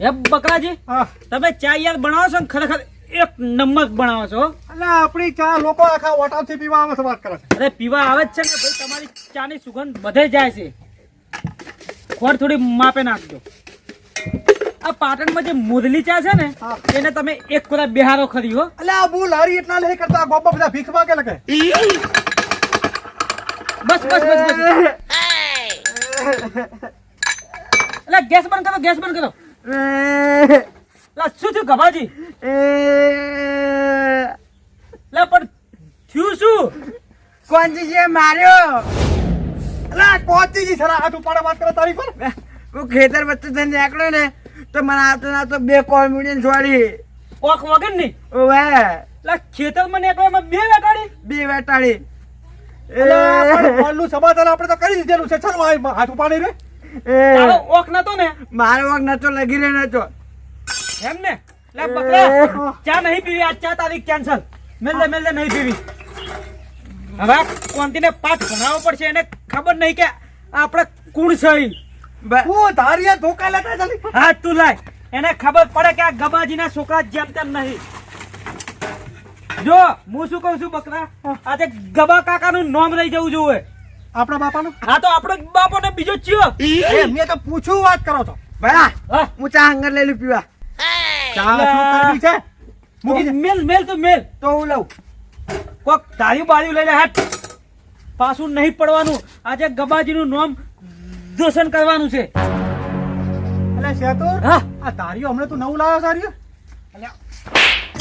હે બકરાજી હા. તમે ચા યાર બનાવો છો ને ખરેખર એક નંબર બનાવો છો. એટલે આપણી ચા લોકો આખા હોટલથી પીવા આવે છે વાત કરે છે. અરે પીવા આવે જ છે ને ભાઈ તમારી ચાની સુગંધ બધે જાય છે. ખોર થોડી માપે નાખજો. આ પાટણમાં જે મુરલી ચા છે ને એને તમે એક કોરા બિહારો ખરી હો. એટલે આ બહુ લારી એટલા નહીં કરતા ગોપા બધા ભીખ માગે લગે. બસ બસ બસ બસ. એટલે ગેસ બંધ કરો ગેસ બંધ કરો. એટલે શું થયું ગભાજી? લા પણ થયું શું? કોણજી જે માર્યો. લા આ કોચીજી સરા હાથ ઉપાડે વાત કરે તારી પર. હું ખેતર વચ્ચે થઈને નીકળ્યો ને તો મને આવતો ના તો બે કોમેડિયન છોડી ઓખ વગર નહીં? ઓવે. એટલે ખેતરમાં નીકળો એમાં બે વેટાડી? બે વેટાડી. એટલે પણ બોલનું સમાધાન આપણે તો કરી દીધેલું છે. ચાલો આ હાથ ઉપાડી રે. તારો ઓખ નતો ને? મારો વખ નતો લગી રહ્યો નતો. એમ ને? લે બકરા ચા નહીં પીવી આજ ચા તારીખ કેન્સલ મેલ દે મેલ દે નહીં પીવી. હવે કોંતીને પાઠ ભણાવવો પડશે એને ખબર નહીં કે આપણે કુણ છે હું ધારિયા ધોકા લેતા ચાલી. હા તું લાય. એને ખબર પડે કે આ ગબાજીના છોકરા જેમ તેમ નહીં. જો હું શું કહું છું બકરા? આજે ગબા કાકાનું નામ રહી જવું જોઈએ. આપણા બાપાનો? હા તો આપણો બાપો ને બીજો ચિયો. એ મેં તો પૂછું વાત કરો તો ભયા હું. ચા હંગર લઈ લઉં પીવા. ચા શું કરવી છે? મૂકી દે. મેલ મેલ તો મેલ. તો હું લઉં. કોક તાળીયું બાળ્યું લઈને હાથ પાછું નહીં પડવાનું. આજે ગબાજીનું નામ દોષણ કરવાનું છે. એટલે શેતુર હા. આ ધારિયો હમણાં તું નવું લાવ્યો ધારિયો?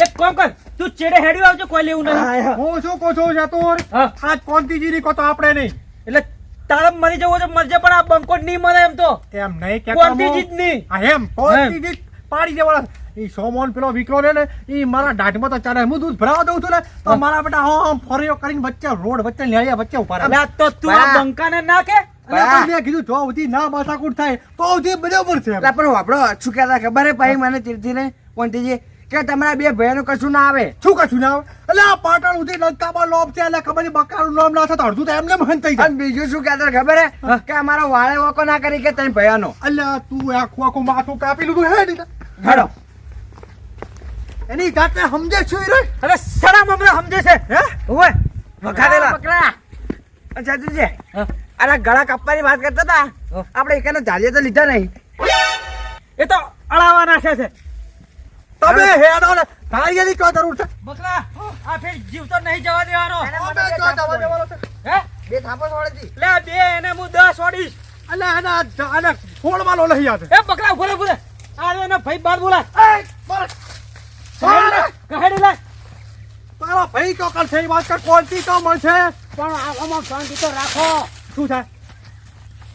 એક કોમ કર તું ચેડે હેડી આવજો કોઈ લેવું નહીં. હું શું કહું છું શેતુર આજ આજ કોંતીજીની કહો તો આપણે નહીં. એટલે તારે મરી જવું છે મરજે પણ આ બંકો નહીં મરે એમ તો. એમ નહીં કે કોણથી જીત નહીં આ એમ કોંતીજી પાડી દેવાના. ઈ સોમોન પેલો વિકરો ને ને ઈ મારા દાઢમાં તો ચાલે. હું દૂધ ભરાવા દઉં છું ને તો હા. મારા બેટા આમ ફરીઓ કરીને વચ્ચે રોડ વચ્ચે ન્યાય વચ્ચે ઊભા રહે. તો તું આ બંકાને ના કે મેં કીધું જો સુધી ના માથાકૂટ થાય તો સુધી બરાબર છે. એટલે પણ વાપરો શું કહેતા ખબર હે ભાઈ મને ચીરથી ને કોણતીજી કે તમારા બે ભાઈઓનું કશું ના આવે? શું કશું ના આવે? એટલે આ પાટણ સુધી લંકામાં લોભ છે એટલે ખબર બકાનું નામ ના થતા અડધું તો એમને મહન થઈ જાય. બીજું શું કહેતા ખબર હે? કે અમારો વાળે વોકો ના કરી કે તમે ભયાનો. એટલે તું આખું આખું માથું કાપી લીધું હે હેડો. એની જાતે સમજે છું રે અરે સરામ મમરા સમજે છે. હે? ઓય વખાડેલા પકડા. અચ્છા તું અરે ગળા કાપવાની વાત કરતા હતા. આપણે એકાને ધારીએ તો લીધા નહીં. એ તો અળાવા નાખે છે. તમે હેડો ને. ધારિયાની કો જરૂર છે? બકરા આ ફેર જીવ તો નહીં જવા દેવાનો. અમે મને જવા દેવાનો છે? હે? બે થાપો છોડી લે બે એને હું દસ અલે અલ્યા અને ફોડ માલો લઈ આવે એ બકરા ઊભો રે ઊભો રે આ રે એને ભાઈ બાર બોલા એ કહેડી લે તારા ભાઈ ચોકલ છે એ વાત કર કોણથી તો મળશે? પણ આમાં શાંતિ તો રાખો. શું થાય?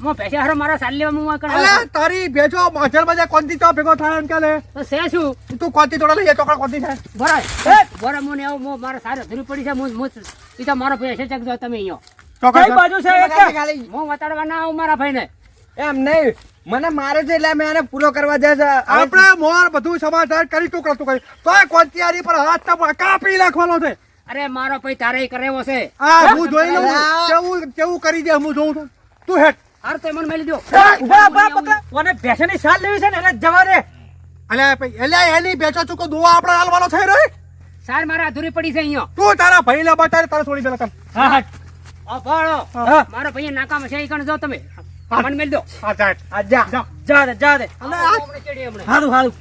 હું પૈસા હારો મારા સાલી માં તારી ભેજો માજર મજા કોણથી તો ભેગો થાય એમ કે તો છે શું? તું કોંતી તોડા લઈએ ચોકડ કોણથી થાય? મને આવું હું મારા સારી અધૂરી પડી છે ઈ તો મારો પૈસા તમે અહીંયા. કઈ બાજુ છે એક? ખાલી ખાલી ના આવું મારા ભાઈને. એમ નહીં. મને મારે છે એટલે મેં એને પૂરો કરવા દે છે. આપણે મોર બધું સમાધાન કરી તું કરતું કરી. તોય કોણથી આરી પર હાથ તો કાપી નાખવાનો છે. અરે મારો ભાઈ તારે કરેવો છે. આ હું જોઈ લઉં. કેવું કેવું કરી દે હું જોઉં છું. તું હેઠ. હાર તો મને મેલી દો ઊભા ઊભા પકડ. કોને ભેંસની સાલ લેવી છે ને એને જવા દે. અલ્યા ભાઈ અલ્યા એની બેચો ચૂકો દો આપણે હાલવાનો થઈ રહ્યો સાર મારા અધૂરી પડી છે અહીંયા. તું તારા ભાઈ ને બતારે તારે થોડી દેલા કર હા હા. આ ભાળો મારા ભાઈ નાકામ છે ઈ કણ જાઓ તમે. મને મેલી દો હા જા. જા. જા. જા દે જા દે અલે આ હમણાં ચડી હમણાં. હારું હારું.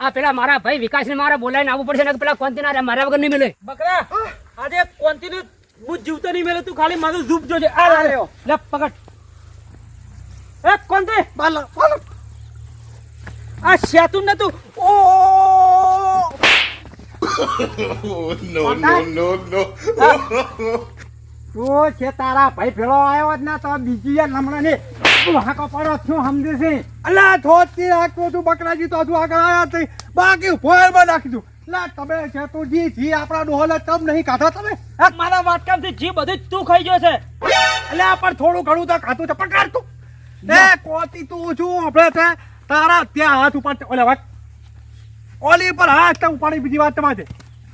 આ પેલા મારા ભાઈ વિકાસ ને મારે બોલાવીને આવવું પડશે ને પેલા કોંતી ના રે મારા વગર નહીં મળે બકરા આજે કોંતી નું બુજ જીવતો નહીં મળે તું ખાલી મારું ધૂપ જોજે. આ લે પકડ. એ બાલા બાલા. આ ઓ! no. તું છે તારા ભાઈ પેલો આવ્યો જ ના તો બીજી યાર હમણાં ને તું હાકો પડો શું સમજે છે? અલ્યા થોતી હાકો તું બકરાજી તો હજુ આગળ આવ્યા બાકી ફોરમાં નાખી દઉં. લા તમે છે તું જી જી આપણા ડોહલે તમ નહીં કાઢો તમે? મારા મારા વાટકામથી જી બધું જ તું ખાઈ ગયો છે. અલ્યા પણ થોડું ઘણું તો ખાતું છે પકડ તું. એ કોતી તું છું આપણે છે તારા ત્યાં હાથ ઉપાડ ઓલે વાત. ઓલી પર હાથ તો ઉપાડી બીજી વાત તમારે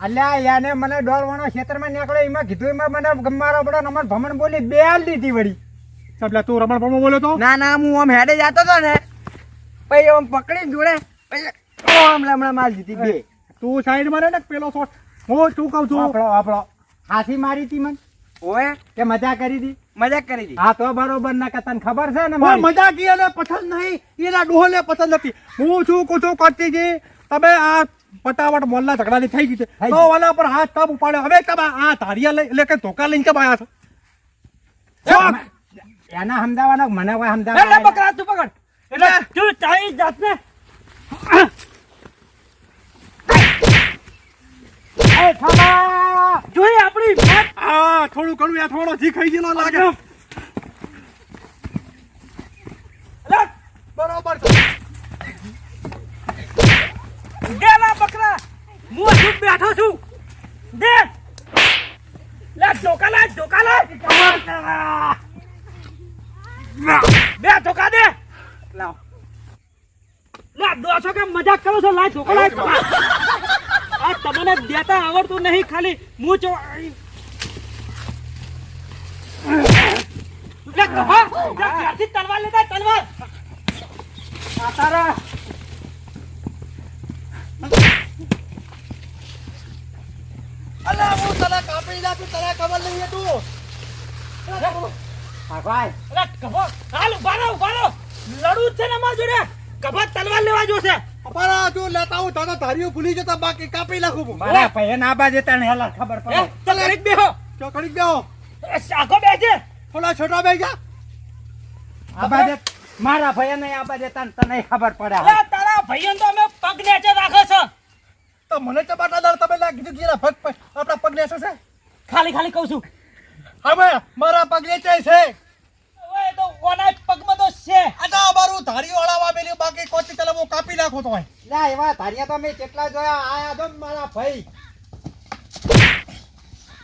અલ્યા યાને મને ડોરવાના ક્ષેત્રમાં નીકળ્યો એમાં કીધું એમાં મને મારો બડો નંબર ભમણ બોલી બે આલ દીધી વળી. સબલા તું રમણ ભમણ બોલ્યો તો? ના ના હું આમ હેડે જતો હતો ને પછી આમ પકડી જોડે હમણાં હમણાં મારી દીધી બે. તું સાઈડમાં ને પેલો શોટ? હું શું કહું છું? આપણો આપણો હાથી મારી હતી મને. ઓએ કે મજા કરી હતી? મજાક કરી દી. હા તો બરોબર ના કે તને ખબર છે ને? મજાક એને પસંદ નહીં. એના ડોહલે પસંદ નથી. હું શું કહું છું કરતીજી તમે આ પટાવટ મોલના ઝઘડાની થઈ ગઈ છે. તો ઓલા પર હાથ તબ ઉપાડ્યો. હવે તમે આ ધારિયા લઈ એટલે કે ધોકા લઈને કેમ આવ્યા છો? એના સમજાવવાના મને કોઈ એટલે સમજાવવા બકરા તું પકડ. એટલે તું તારી જાતને એ થાંભા! જોઈ આપણી વાત આ થોડું ઘણું થોડો જી ખાઈ ગયેલો લાગે. બરોબર. દે બકરા. હું હજુ બેઠો છું. દે. લે ધોકા લે ધોકા લે બે ધોકા દે. લાવ. લે દો છો કે મજાક કરો છો? લાઈ ધોકા આ તમને દેતા આવડતું નહીં ખાલી. હું જો તલવાર લેતા તલવાર. તારા અલા હું તને કાપી નાખું તને ખબર નહીં હતું ભાઈ અરે કભો હાલ ઊભા રહો ઊભા રહો. લડવું જ છે ને જોડે. કભા તલવાર લેવા જોશે. અમારા જો લેતા હું તારા ધારીઓ ભૂલી જતા બાકી કાપી નાખું. મારા ભાઈ ના બાજે તને હેલા ખબર પડે. ચલ કડીક બેહો. ચલ કડીક બેહો. સાગો બેજે થોડા છોટા ભાઈ જા. આ દે મારા ભૈયા ને આ દે તને તને ખબર પડે લે તારા ભાઈઓ તો અમે પગ નીચે રાખે છે. તો મને તો બાટા દર તમે લાગી દીધી કે એના પગ પર આપણા પગ લેશે છે? ખાલી ખાલી કહું છું. હવે મારા પગ લેચાય છે. હવે તો ઓના પગમાં તો છે. આ તો અમારું ધારી હળાવા મેલ્યું બાકી કોચી તલે હું કાપી નાખું તો લે એવા ધારિયા તો અમે કેટલા જોયા આયા તો મારા ભાઈ.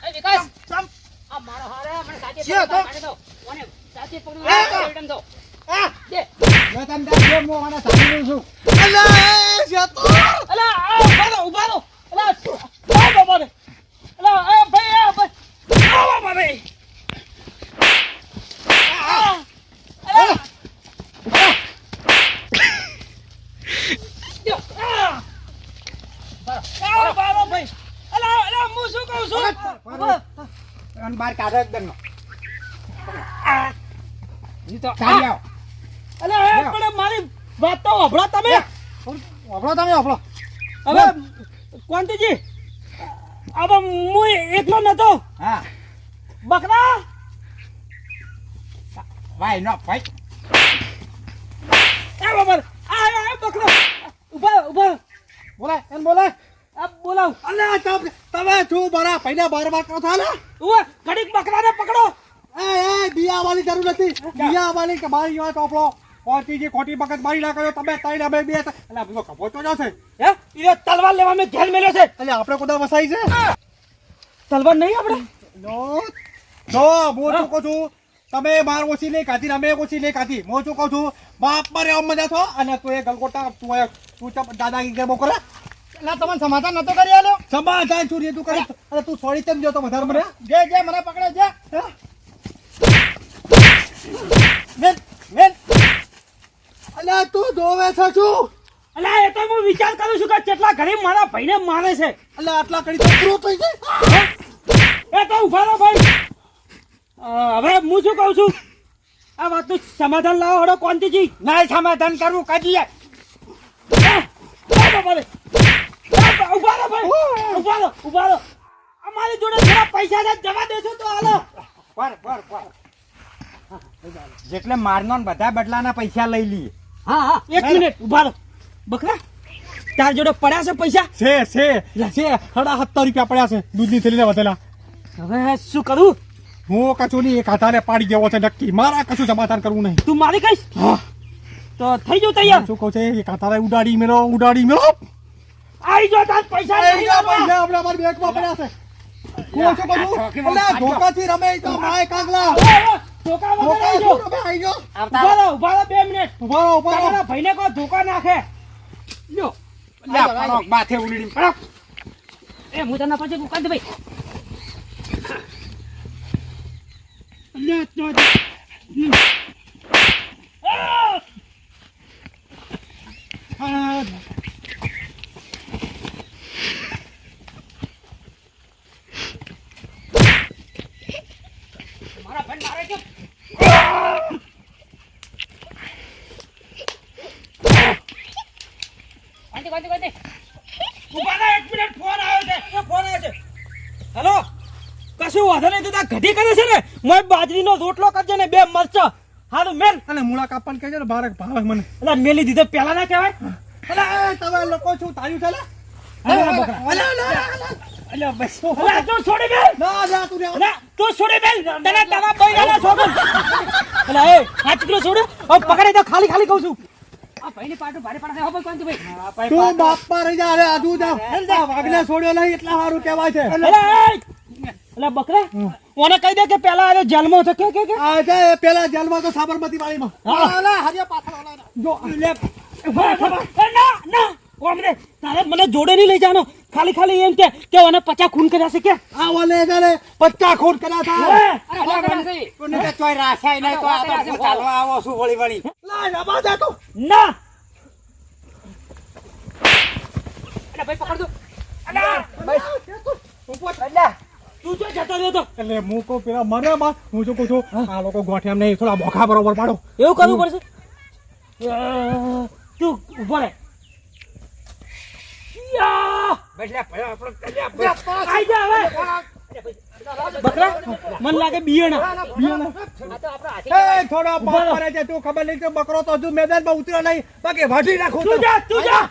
એ વિકાસ મારો હારે મને સાચે તો? પકડી દો. ઓને સાચે પકડી દો freedom દો? આ દે. મેં તને ત્યાં જો હું આને ધારી છું. અલા એ શેતો અલા આ ઊભા રહો ઊભા રહો. અલા આ બાબા અલા આ ભાઈ આ બાબા રે આ, અલા યો, આ. આ બાબા ભાઈ અલા અલા હું શું કહું છું ઊભા. બાર કાઢો એકદમ ઈ તો આ. આવો અલા એ પણ મારી વાત તો સાંભળો તમે. વાપરો તમે વાપરો હવે કોંતીજી હવે હું એકલો નતો. હા. બકરા. ભાઈ નો ભાઈ. એ બાબર આ આ, આ ઊભા ઊભા. બોલાય એમ બોલાય. બોલાવ. અલા તમે શું મારા ભાઈને બાર બાર કરો છો ને ઊભા ઘડીક બકરાને પકડો. એ એ બિયા વાળી જરૂર નથી. બિયા વાળી કે મારી વાત આપણો ખોટી જે ખોટી બકત મારી નાખો તમે ત્રણ અમે બે એટલે બધો કપો તો જશે. હે? એ તલવાર લેવા મેં ઘેર મેલ્યો છે. એટલે આપણે કોદા વસાઈ છે? તલવાર નહીં આપણે? નો જો હું શું કહું છું? તમે બાર ઓછી લઈ કાઢી ને અમે ઓછી લઈ કાઢી હું શું કહું છું? બાપ મારે આમ મજા છો? અને તું એ ગલગોટા તું તું દાદાગીરી ગેમો કરે? ના તમને સમાધાન નતો કરી આલ્યો? સમાધાન ચોરી તું કરી. અરે તું સોરી તેમ જો તો વધારે મને. જે જે મને પકડે છે હા? વેલ અલા તું જોવે છે શું? અલા એ તો હું વિચાર કરું છું કે કેટલા ગરીબ મારા ભાઈને મારે છે. અલ્યા આટલા કરી તો પૂરો થઈ જાય. એ તો ઊભા રહો ભાઈ. હવે હું શું કહું છું? આ વાતનું સમાધાન લાવો હડો કોંતીજી ના સમાધાન કરવું કાઢી જાય ઊભા રહો ભાઈ. ઊભા રહો ઊભા રહો. અમારી જોડે થોડા પૈસા છે જવા દેશો તો હાલો. પર પર પર. જેટલે મારનો ને બધા બદલાના પૈસા લઈ લઈએ. હા હા એક મિનિટ ઊભા રહો. બકરા તાર જોડે પડ્યા છે પૈસા? છે છે છે. સાડા સત્તર રૂપિયા પડ્યા છે દૂધની થેલીને વધેલા. હવે શું કરું? હું નહીં એક હાથાને પાડી ગયો છે નક્કી. મારા કશું સમાધાન કરવું નહીં. તું મારી કહીશ હા. તો થઈ જવું તૈયાર. શું કહું છે એક હાથાને ઉડાડી મેળો ઉડાડી મેલો આવી જો તાર પૈસા આઈ જો. પૈસા આપણે અમારી બેંકમાં પડ્યા છે. હું શું કહું અલ્યા ધોકાથી રમે તો માય કાગલા. ધોકા વગર રમે આઈ જો ઊભા રહો ઊભા રહો 2 મિનિટ. ઊભા રહો ઊભા રહો. તમારા ભાઈને કો ધોકા નાખે? લ્યો. લે પડો, માથે ઉડી પડો. એ હું તને પછી મુકાલ દે ભાઈ. જો, જો. હમ. આ! કશું વાંધો નહીં તું ઘટી કરે છે ને મોય બાજરીનો રોટલો કરજે ને બે મરચા હારું મેલ અને મૂળા કાપણ કહેજે ને બારક ભાવે મને મેલી દીધે પેલા ના કહેવાય એટલે તમે લોકો શું તાર્યું છે અલ્યા તું છોડી મેલ ના ના તું રે. તું છોડી મેલ તને તારા બૈરાના છોકરો અલા એ આ ચીકલો છોડ. હવે પકડી દે ખાલી ખાલી કહું છું. આ ભાઈની પાટું ભારે પડે છે હો ભાઈ. કોણ તું ભાઈ તું બાપા રહી જા અરે આજુ જા આ વાઘને છોડ્યો નહીં એટલા સારું કહેવાય છે. અલા બકરા ઓને કહી દે કે પેલા આવ્યો જલમો છે કે કે કે? આ છે પેલા જેલમાં તો સાબરમતી વાળીમાં હા. અલા, હરિયા પાછળ જો લે ના ના તારે મને જોડે નહીં લઈ જાનો ખાલી ખાલી એમ કે કે ઓને પચા ખૂન કર્યા છે કે આ ઓલે છે ને પચ્ચા ખોટ કર્યા હતા કોને કે ચોય રાશાય નહીં તો આ તો ચાલવા આવો છું વળી વળી લા રબા દે તું ના અરે ભાઈ પકડ તું તું જો જતો રહ્યો તો એટલે હું કો પેલા મને માં હું જો કહું છું આ લોકો ગોઠિયામ નહીં થોડા બોખા બરોબર પાડો એવું કરવું પડશે? તું ઊભો રહે યા! આઈ જા હવે બકરા મને લાગે બિયાણા આ તો આપણો હાથી એ થોડો પાપ કરે છે તું ખબર નહીં બકરો તો હજુ મેદાનમાં ઉતર્યો નહીં. બાકી વાઢી નાખું તું જા જા.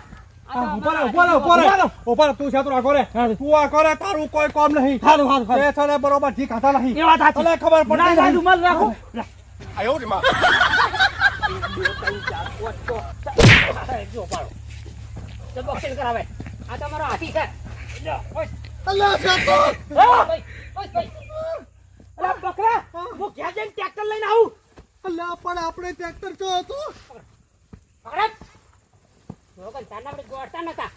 ખબર આ તમારો હાથી છે. અલ્યા, શેતો. હા! ભાઈ. ઓય ભાઈ. અલા, બકરા હું ઘેર જઈને ટ્રેક્ટર લઈને આવું. અલ્યા, પણ આપણે ટ્રેક્ટર જો હતું? પકડ લોકો તારના આપણે ગોળતા નતા.